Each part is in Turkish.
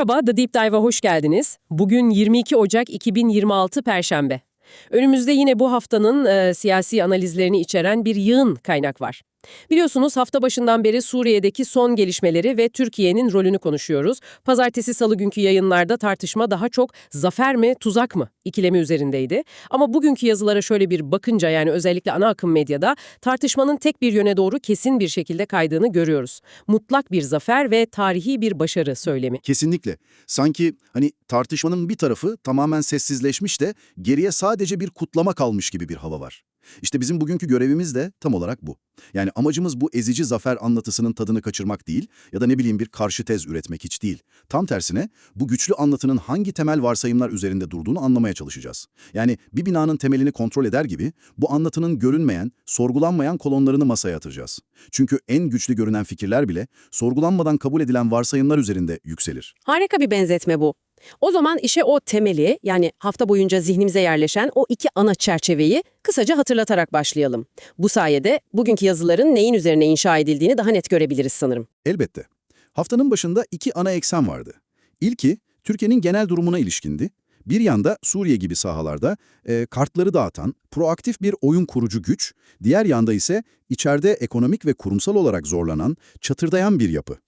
Merhaba, The Deep Dive'a hoş geldiniz. Bugün 22 Ocak 2026 Perşembe. Önümüzde yine bu haftanın e, siyasi analizlerini içeren bir yığın kaynak var. Biliyorsunuz hafta başından beri Suriye'deki son gelişmeleri ve Türkiye'nin rolünü konuşuyoruz. Pazartesi salı günkü yayınlarda tartışma daha çok zafer mi, tuzak mı ikilemi üzerindeydi. Ama bugünkü yazılara şöyle bir bakınca yani özellikle ana akım medyada tartışmanın tek bir yöne doğru kesin bir şekilde kaydığını görüyoruz. Mutlak bir zafer ve tarihi bir başarı söylemi. Kesinlikle. Sanki hani tartışmanın bir tarafı tamamen sessizleşmiş de geriye sadece bir kutlama kalmış gibi bir hava var. İşte bizim bugünkü görevimiz de tam olarak bu. Yani amacımız bu ezici zafer anlatısının tadını kaçırmak değil ya da ne bileyim bir karşı tez üretmek hiç değil. Tam tersine bu güçlü anlatının hangi temel varsayımlar üzerinde durduğunu anlamaya çalışacağız. Yani bir binanın temelini kontrol eder gibi bu anlatının görünmeyen, sorgulanmayan kolonlarını masaya atacağız. Çünkü en güçlü görünen fikirler bile sorgulanmadan kabul edilen varsayımlar üzerinde yükselir. Harika bir benzetme bu. O zaman işe o temeli yani hafta boyunca zihnimize yerleşen o iki ana çerçeveyi kısaca hatırlatarak başlayalım. Bu sayede bugünkü yazıların neyin üzerine inşa edildiğini daha net görebiliriz sanırım. Elbette. Haftanın başında iki ana eksen vardı. İlki, Türkiye'nin genel durumuna ilişkindi. Bir yanda Suriye gibi sahalarda e, kartları dağıtan, proaktif bir oyun kurucu güç, diğer yanda ise içeride ekonomik ve kurumsal olarak zorlanan, çatırdayan bir yapı.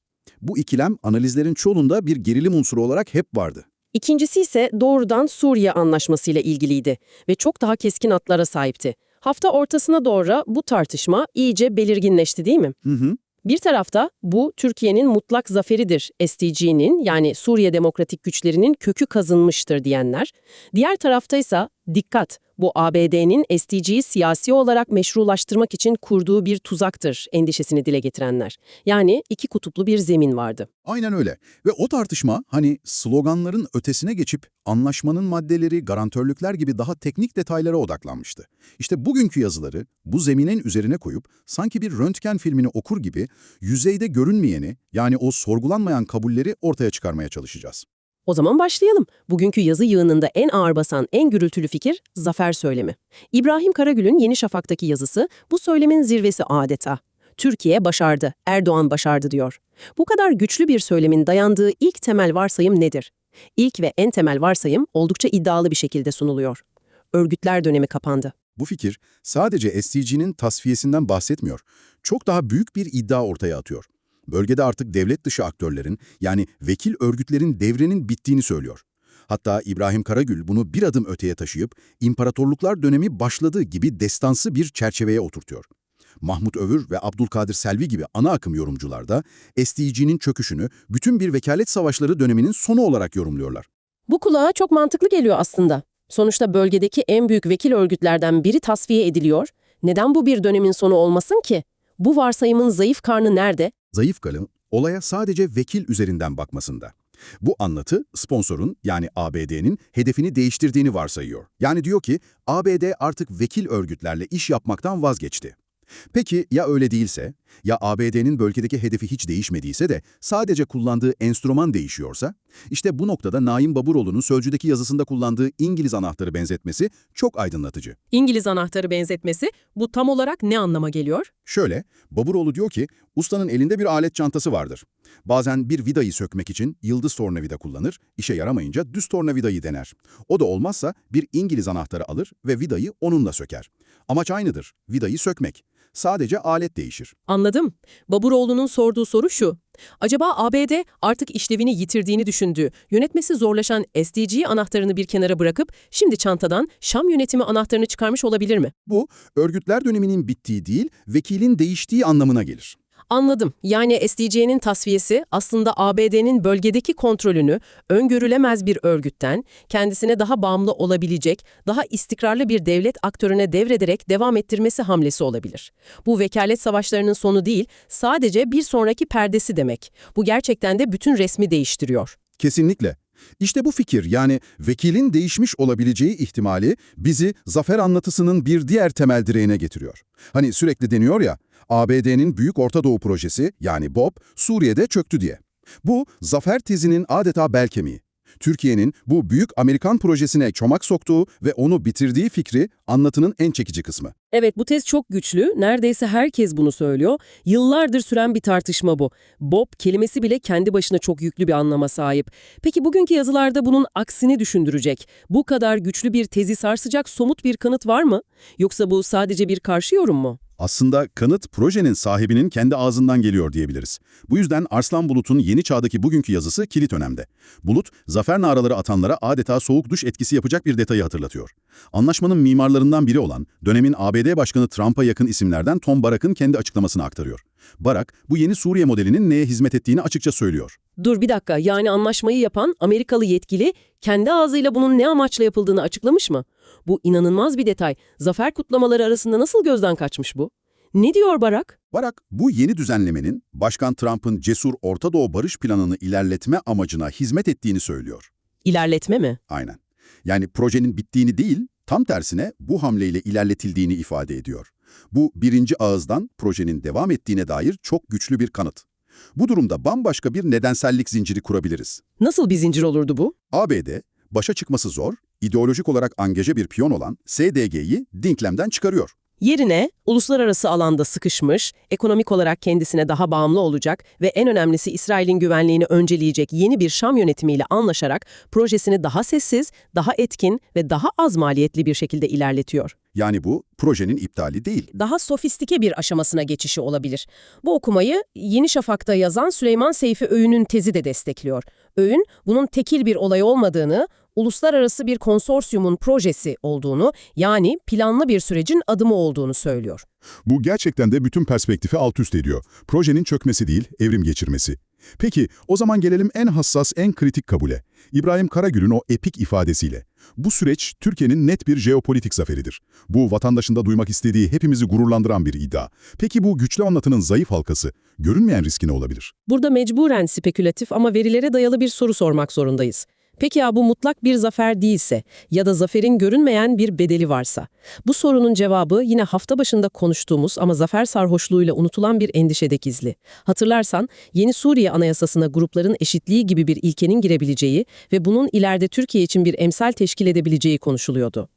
Bu ikilem analizlerin çoğunda bir gerilim unsuru olarak hep vardı. İkincisi ise doğrudan Suriye anlaşmasıyla ilgiliydi ve çok daha keskin atlara sahipti. Hafta ortasına doğru bu tartışma iyice belirginleşti değil mi? Hı hı. Bir tarafta bu Türkiye'nin mutlak zaferidir SDG'nin yani Suriye Demokratik Güçlerinin kökü kazınmıştır diyenler. Diğer tarafta ise dikkat bu ABD'nin SDG'yi siyasi olarak meşrulaştırmak için kurduğu bir tuzaktır endişesini dile getirenler. Yani iki kutuplu bir zemin vardı. Aynen öyle. Ve o tartışma hani sloganların ötesine geçip anlaşmanın maddeleri, garantörlükler gibi daha teknik detaylara odaklanmıştı. İşte bugünkü yazıları bu zeminin üzerine koyup sanki bir röntgen filmini okur gibi yüzeyde görünmeyeni yani o sorgulanmayan kabulleri ortaya çıkarmaya çalışacağız. O zaman başlayalım. Bugünkü yazı yığınında en ağır basan, en gürültülü fikir zafer söylemi. İbrahim Karagül'ün Yeni Şafak'taki yazısı bu söylemin zirvesi adeta. Türkiye başardı, Erdoğan başardı diyor. Bu kadar güçlü bir söylemin dayandığı ilk temel varsayım nedir? İlk ve en temel varsayım oldukça iddialı bir şekilde sunuluyor. Örgütler dönemi kapandı. Bu fikir sadece SDG'nin tasfiyesinden bahsetmiyor. Çok daha büyük bir iddia ortaya atıyor. Bölgede artık devlet dışı aktörlerin yani vekil örgütlerin devrinin bittiğini söylüyor. Hatta İbrahim Karagül bunu bir adım öteye taşıyıp imparatorluklar dönemi başladı gibi destansı bir çerçeveye oturtuyor. Mahmut Övür ve Abdülkadir Selvi gibi ana akım yorumcular da SDG'nin çöküşünü bütün bir vekalet savaşları döneminin sonu olarak yorumluyorlar. Bu kulağa çok mantıklı geliyor aslında. Sonuçta bölgedeki en büyük vekil örgütlerden biri tasfiye ediliyor. Neden bu bir dönemin sonu olmasın ki? Bu varsayımın zayıf karnı nerede? Zayıf kalın, olaya sadece vekil üzerinden bakmasında. Bu anlatı sponsorun yani ABD'nin hedefini değiştirdiğini varsayıyor. Yani diyor ki ABD artık vekil örgütlerle iş yapmaktan vazgeçti. Peki ya öyle değilse? Ya ABD'nin bölgedeki hedefi hiç değişmediyse de sadece kullandığı enstrüman değişiyorsa? İşte bu noktada Naim Baburoğlu'nun Sözcü'deki yazısında kullandığı İngiliz anahtarı benzetmesi çok aydınlatıcı. İngiliz anahtarı benzetmesi bu tam olarak ne anlama geliyor? Şöyle, Baburoğlu diyor ki, ustanın elinde bir alet çantası vardır. Bazen bir vidayı sökmek için yıldız tornavida kullanır, işe yaramayınca düz tornavidayı dener. O da olmazsa bir İngiliz anahtarı alır ve vidayı onunla söker. Amaç aynıdır, vidayı sökmek. Sadece alet değişir. Anladım. Baburoğlu'nun sorduğu soru şu. Acaba ABD artık işlevini yitirdiğini düşündüğü, yönetmesi zorlaşan SDG anahtarını bir kenara bırakıp şimdi çantadan Şam yönetimi anahtarını çıkarmış olabilir mi? Bu, örgütler döneminin bittiği değil, vekilin değiştiği anlamına gelir. Anladım. Yani SDG'nin tasfiyesi aslında ABD'nin bölgedeki kontrolünü öngörülemez bir örgütten kendisine daha bağımlı olabilecek, daha istikrarlı bir devlet aktörüne devrederek devam ettirmesi hamlesi olabilir. Bu vekalet savaşlarının sonu değil, sadece bir sonraki perdesi demek. Bu gerçekten de bütün resmi değiştiriyor. Kesinlikle. İşte bu fikir yani vekilin değişmiş olabileceği ihtimali bizi zafer anlatısının bir diğer temel direğine getiriyor. Hani sürekli deniyor ya, ABD'nin Büyük Orta Doğu Projesi yani BOP Suriye'de çöktü diye. Bu zafer tezinin adeta bel kemiği. Türkiye'nin bu büyük Amerikan projesine çomak soktuğu ve onu bitirdiği fikri anlatının en çekici kısmı. Evet bu tez çok güçlü. Neredeyse herkes bunu söylüyor. Yıllardır süren bir tartışma bu. Bob kelimesi bile kendi başına çok yüklü bir anlama sahip. Peki bugünkü yazılarda bunun aksini düşündürecek, bu kadar güçlü bir tezi sarsacak somut bir kanıt var mı? Yoksa bu sadece bir karşı yorum mu? Aslında kanıt projenin sahibinin kendi ağzından geliyor diyebiliriz. Bu yüzden Arslan Bulut'un yeni çağdaki bugünkü yazısı kilit önemde. Bulut, zafer naraları atanlara adeta soğuk duş etkisi yapacak bir detayı hatırlatıyor. Anlaşmanın mimarlarından biri olan dönemin ABD Başkanı Trump'a yakın isimlerden Tom Barak'ın kendi açıklamasını aktarıyor. Barak, bu yeni Suriye modelinin neye hizmet ettiğini açıkça söylüyor. Dur bir dakika yani anlaşmayı yapan Amerikalı yetkili kendi ağzıyla bunun ne amaçla yapıldığını açıklamış mı? Bu inanılmaz bir detay. Zafer kutlamaları arasında nasıl gözden kaçmış bu? Ne diyor Barak? Barak, bu yeni düzenlemenin Başkan Trump'ın cesur Orta Doğu barış planını ilerletme amacına hizmet ettiğini söylüyor. İlerletme mi? Aynen. Yani projenin bittiğini değil, tam tersine bu hamleyle ilerletildiğini ifade ediyor. Bu birinci ağızdan projenin devam ettiğine dair çok güçlü bir kanıt. Bu durumda bambaşka bir nedensellik zinciri kurabiliriz. Nasıl bir zincir olurdu bu? ABD, başa çıkması zor, ideolojik olarak angaje bir piyon olan SDG'yi denklemden çıkarıyor. Yerine uluslararası alanda sıkışmış, ekonomik olarak kendisine daha bağımlı olacak ve en önemlisi İsrail'in güvenliğini önceleyecek yeni bir Şam yönetimiyle anlaşarak projesini daha sessiz, daha etkin ve daha az maliyetli bir şekilde ilerletiyor. Yani bu projenin iptali değil. Daha sofistike bir aşamasına geçişi olabilir. Bu okumayı Yeni Şafak'ta yazan Süleyman Seyfi Öğün'ün tezi de destekliyor. Öğün, bunun tekil bir olay olmadığını, uluslararası bir konsorsiyumun projesi olduğunu, yani planlı bir sürecin adımı olduğunu söylüyor. Bu gerçekten de bütün perspektifi alt üst ediyor. Projenin çökmesi değil, evrim geçirmesi. Peki, o zaman gelelim en hassas, en kritik kabule. İbrahim Karagül'ün o epik ifadesiyle. Bu süreç Türkiye'nin net bir jeopolitik zaferidir. Bu vatandaşın da duymak istediği hepimizi gururlandıran bir iddia. Peki bu güçlü anlatının zayıf halkası, görünmeyen riski ne olabilir? Burada mecburen spekülatif ama verilere dayalı bir soru sormak zorundayız. Peki ya bu mutlak bir zafer değilse ya da zaferin görünmeyen bir bedeli varsa? Bu sorunun cevabı yine hafta başında konuştuğumuz ama zafer sarhoşluğuyla unutulan bir endişede gizli. Hatırlarsan yeni Suriye Anayasası'na grupların eşitliği gibi bir ilkenin girebileceği ve bunun ileride Türkiye için bir emsal teşkil edebileceği konuşuluyordu.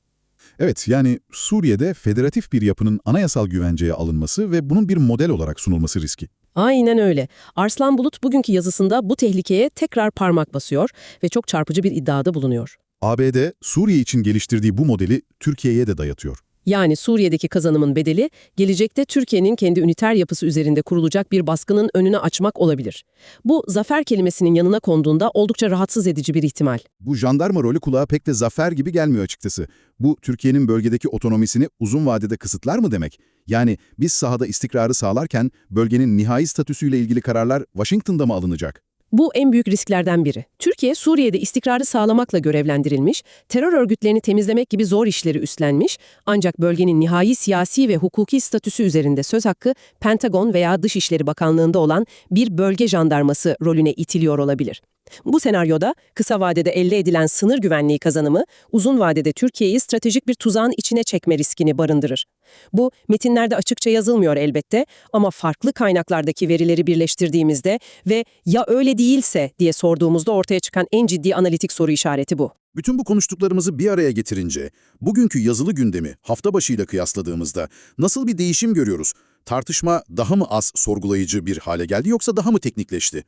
Evet, yani Suriye'de federatif bir yapının anayasal güvenceye alınması ve bunun bir model olarak sunulması riski. Aynen öyle. Arslan Bulut bugünkü yazısında bu tehlikeye tekrar parmak basıyor ve çok çarpıcı bir iddiada bulunuyor. ABD, Suriye için geliştirdiği bu modeli Türkiye'ye de dayatıyor. Yani Suriye'deki kazanımın bedeli, gelecekte Türkiye'nin kendi üniter yapısı üzerinde kurulacak bir baskının önünü açmak olabilir. Bu, zafer kelimesinin yanına konduğunda oldukça rahatsız edici bir ihtimal. Bu jandarma rolü kulağa pek de zafer gibi gelmiyor açıkçası. Bu Türkiye'nin bölgedeki otonomisini uzun vadede kısıtlar mı demek? Yani biz sahada istikrarı sağlarken bölgenin nihai statüsüyle ilgili kararlar Washington'da mı alınacak? Bu en büyük risklerden biri. Türkiye, Suriye'de istikrarı sağlamakla görevlendirilmiş, terör örgütlerini temizlemek gibi zor işleri üstlenmiş, ancak bölgenin nihai siyasi ve hukuki statüsü üzerinde söz hakkı Pentagon veya Dışişleri Bakanlığı'nda olan bir bölge jandarması rolüne itiliyor olabilir. Bu senaryoda kısa vadede elde edilen sınır güvenliği kazanımı, uzun vadede Türkiye'yi stratejik bir tuzağın içine çekme riskini barındırır. Bu metinlerde açıkça yazılmıyor elbette ama farklı kaynaklardaki verileri birleştirdiğimizde ve ya öyle değilse diye sorduğumuzda ortaya çıkan en ciddi analitik soru işareti bu. Bütün bu konuştuklarımızı bir araya getirince, bugünkü yazılı gündemi hafta başıyla kıyasladığımızda nasıl bir değişim görüyoruz? Tartışma daha mı az sorgulayıcı bir hale geldi yoksa daha mı teknikleşti?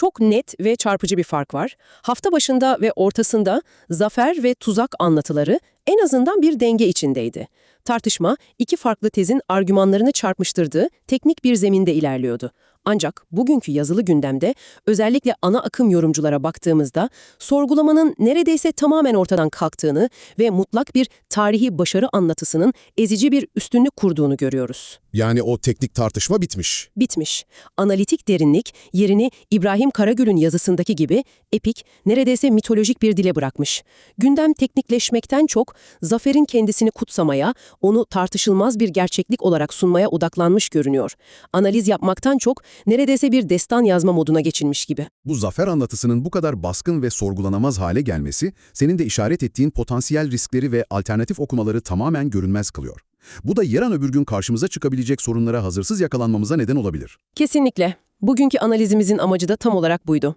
Çok net ve çarpıcı bir fark var. Hafta başında ve ortasında zafer ve tuzak anlatıları en azından bir denge içindeydi. Tartışma iki farklı tezin argümanlarını çarpmıştırdığı teknik bir zeminde ilerliyordu. Ancak bugünkü yazılı gündemde özellikle ana akım yorumculara baktığımızda sorgulamanın neredeyse tamamen ortadan kalktığını ve mutlak bir tarihi başarı anlatısının ezici bir üstünlük kurduğunu görüyoruz. Yani o teknik tartışma bitmiş. Bitmiş. Analitik derinlik yerini İbrahim Karagül'ün yazısındaki gibi epik, neredeyse mitolojik bir dile bırakmış. Gündem teknikleşmekten çok zaferin kendisini kutsamaya, onu tartışılmaz bir gerçeklik olarak sunmaya odaklanmış görünüyor. Analiz yapmaktan çok neredeyse bir destan yazma moduna geçilmiş gibi. Bu zafer anlatısının bu kadar baskın ve sorgulanamaz hale gelmesi, senin de işaret ettiğin potansiyel riskleri ve alternatif okumaları tamamen görünmez kılıyor. Bu da yarın öbür gün karşımıza çıkabilecek sorunlara hazırsız yakalanmamıza neden olabilir. Kesinlikle. Bugünkü analizimizin amacı da tam olarak buydu.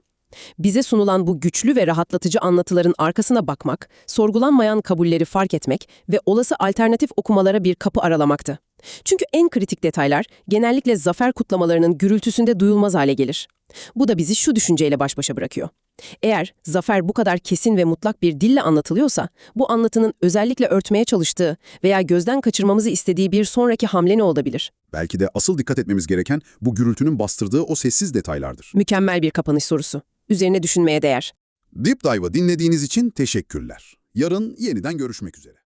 Bize sunulan bu güçlü ve rahatlatıcı anlatıların arkasına bakmak, sorgulanmayan kabulleri fark etmek ve olası alternatif okumalara bir kapı aralamaktı. Çünkü en kritik detaylar genellikle zafer kutlamalarının gürültüsünde duyulmaz hale gelir. Bu da bizi şu düşünceyle baş başa bırakıyor. Eğer zafer bu kadar kesin ve mutlak bir dille anlatılıyorsa, bu anlatının özellikle örtmeye çalıştığı veya gözden kaçırmamızı istediği bir sonraki hamle ne olabilir? Belki de asıl dikkat etmemiz gereken bu gürültünün bastırdığı o sessiz detaylardır. Mükemmel bir kapanış sorusu. Üzerine düşünmeye değer. Deep Dive'ı dinlediğiniz için teşekkürler. Yarın yeniden görüşmek üzere.